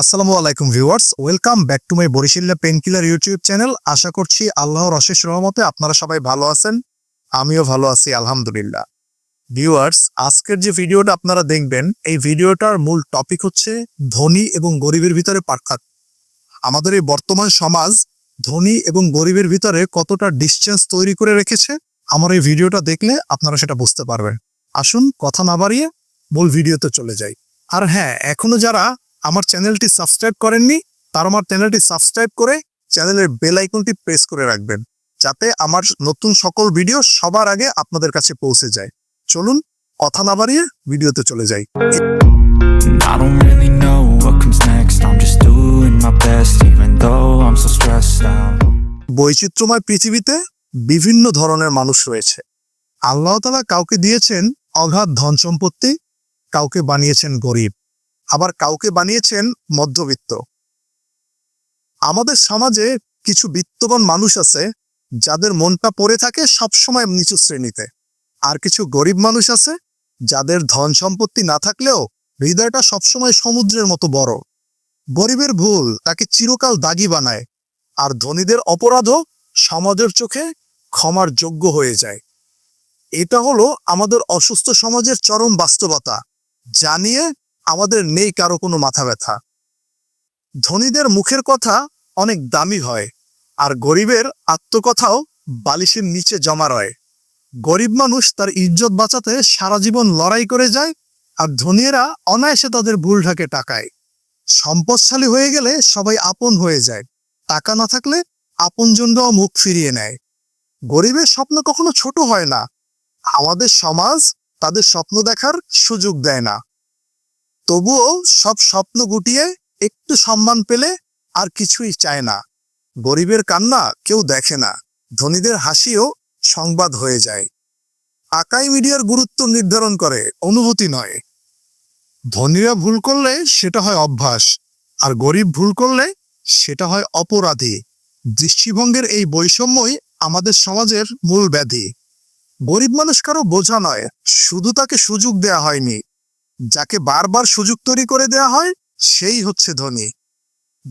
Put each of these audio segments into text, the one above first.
আসসালামু আলাইকুম viewers, welcome back to my বরিশিল্লা painkiller YouTube channel. আশা করছি আল্লাহর অশেষ রহমতে আপনারা সবাই ভালো আছেন, আমিও ভালো আছি, আলহামদুলিল্লাহ। ভিউয়ার্স, আজকের যে ভিডিওটা আপনারা দেখবেন, এই ভিডিওটার মূল টপিক হচ্ছে ধনী এবং গরিবের ভিতরে পার্থক্য। আমাদের এই বর্তমান সমাজ ধনী এবং গরিবের ভিতরে কতটা ডিস্টেন্স তৈরি করে রেখেছে, আমার এই ভিডিওটা দেখলে আপনারা সেটা বুঝতে পারবেন। আসুন, কথা না বাড়িয়ে মূল ভিডিওতে চলে যাই। আর হ্যাঁ এখনও যারা আমার চ্যানেলটি সাবস্ক্রাইব করেননি তারা আমার চ্যানেলটি সাবস্ক্রাইব করে চ্যানেলের বেল আইকনটি প্রেস করে রাখবেন যাতে আমার নতুন সকল ভিডিও সবার আগে আপনাদের কাছে পৌঁছে যায়। চলুন কথা না বাড়িয়ে ভিডিওতে চলে যাই। বৈচিত্র্যময় পৃথিবীতে বিভিন্ন ধরনের মানুষ রয়েছে। আল্লাহ তালা কাউকে দিয়েছেন অগাধ ধন সম্পত্তি কাউকে বানিয়েছেন গরিব। আবার কাউকে বানিয়েছেন মধ্যবিত্ত। আমাদের সমাজে কিছু বিত্তবান মানুষ আছে, যাদের মনটা পড়ে থাকে সবসময় নিচু শ্রেণীতে। আর কিছু গরিব মানুষ আছে, যাদের ধন সম্পত্তি না থাকলেও হৃদয়টা সবসময় সমুদ্রের মতো বড়। গরিবের ভুল তাকে চিরকাল দাগি বানায়, আর ধনীদের অপরাধও সমাজের চোখে ক্ষমার যোগ্য হয়ে যায়। এটা হলো আমাদের অসুস্থ সমাজের চরম বাস্তবতা, জানিয়ে আমাদের নেই কারও কোনো মাথা ব্যথা। ধনীদের মুখের কথা অনেক দামি হয়, আর গরিবের আত্মকথাও বালিশের নিচে জমা রয়। গরিব মানুষ তার ইজ্জত বাঁচাতে সারা জীবন লড়াই করে যায়, আর ধনীরা অনায়াসে তাদের ভুল ঢাকে টাকায়। সম্পদশালী হয়ে গেলে সবাই আপন হয়ে যায়, টাকা না থাকলে আপনজনরাও মুখ ফিরিয়ে নেয়। গরিবের স্বপ্ন কখনো ছোট হয় না। আমাদের সমাজ তাদের স্বপ্ন দেখার সুযোগ দেয় না। তবুও সব স্বপ্ন গুটিয়ে একটু সম্মান পেলে আর কিছুই চায় না। গরিবের কান্না কেউ দেখে না, ধনীদের হাসিও সংবাদ হয়ে যায়। আকাই মিডিয়ার গুরুত্ব নির্ধারণ করে, অনুভূতি নয়। ধনীরা ভুল করলে সেটা হয় অভ্যাস, আর গরিব ভুল করলে সেটা হয় অপরাধী। দৃষ্টিভঙ্গের এই বৈষম্যই আমাদের সমাজের মূল ব্যাধি। গরিব মানুষ কারও বোঝা নয়, শুধু তাকে সুযোগ দেয়া হয়নি। যাকে বারবার সুযোগ তৈরি করে দেয়া হয়, সেই হচ্ছে ধনী।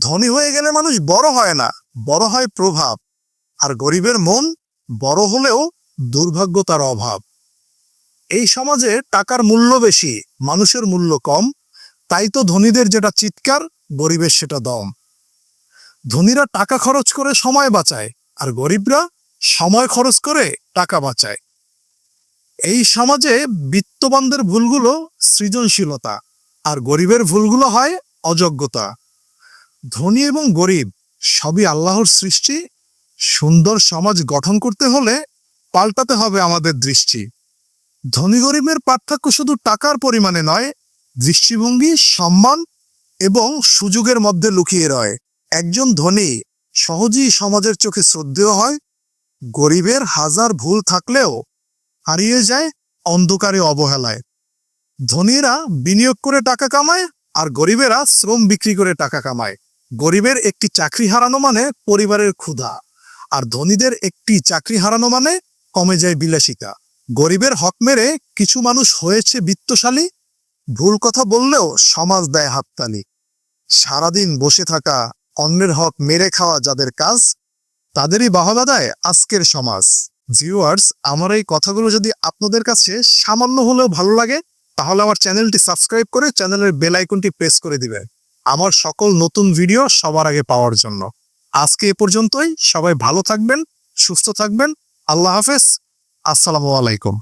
ধনী হয়ে গেলে মানুষ বড় হয় না, বড় হয় প্রভাব। আর গরিবের মন বড় হলেও দুর্ভাগ্য তার অভাব। এই সমাজে টাকার মূল্য বেশি, মানুষের মূল্য কম, তাই তো ধনীদের যেটা চিৎকার, গরিবের সেটা দম। ধনীরা টাকা খরচ করে সময় বাঁচায়, আর গরিবরা সময় খরচ করে টাকা বাঁচায়। এই সমাজে বিত্তবানদের ভুলগুলো সৃজনশীলতা আর গরিবের ভুলগুলো হয় অযোগ্যতা। ধনী এবং গরিব সবই আল্লাহর সৃষ্টি। সুন্দর সমাজ গঠন করতে হলে পাল্টাতে হবে আমাদের দৃষ্টি। ধনী গরিবের পার্থক্য শুধু টাকার পরিমাণে নয়, দৃষ্টিভঙ্গি, সম্মান এবং সুযোগের মধ্যে লুকিয়ে রয়। একজন ধনী সহজেই সমাজের চোখে শ্রদ্ধেয় হয়। গরিবের হাজার ভুল থাকলেও হারিয়ে যায়, অন্ধকারে অবহেলায়। ধনীরা বিনিয়োগ করে টাকা কামায় আর গরিবেরা শ্রম বিক্রি করে টাকা কামায়। গরিবের একটি চাকরি হারানো মানে পরিবারের ক্ষুধা, আর ধনীদের একটি চাকরি হারানো মানে কমে যায় বিলাসিতা। গরিবের হক মেরে কিছু মানুষ হয়েছে বিত্তশালী, ভুল কথা বললেও সমাজ দেয় হাততালি। সারাদিন বসে থাকা, অন্যের হক মেরে খাওয়া যাদের কাজ, তাদেরই বাহবা দেয় আজকের সমাজ। ভিউয়ার্স আমার এই কথাগুলো যদি আপনাদের কাছে সামান্য হলেও ভালো লাগে, তাহলে আমার চ্যানেলটি সাবস্ক্রাইব করে চ্যানেলের বেল আইকনটি প্রেস করে দিবে আমার সকল নতুন ভিডিও সবার আগে পাওয়ার জন্য। আজকে এ পর্যন্তই। সবাই ভালো থাকবেন, সুস্থ থাকবেন। আল্লাহ হাফেজ। আসসালামু আলাইকুম।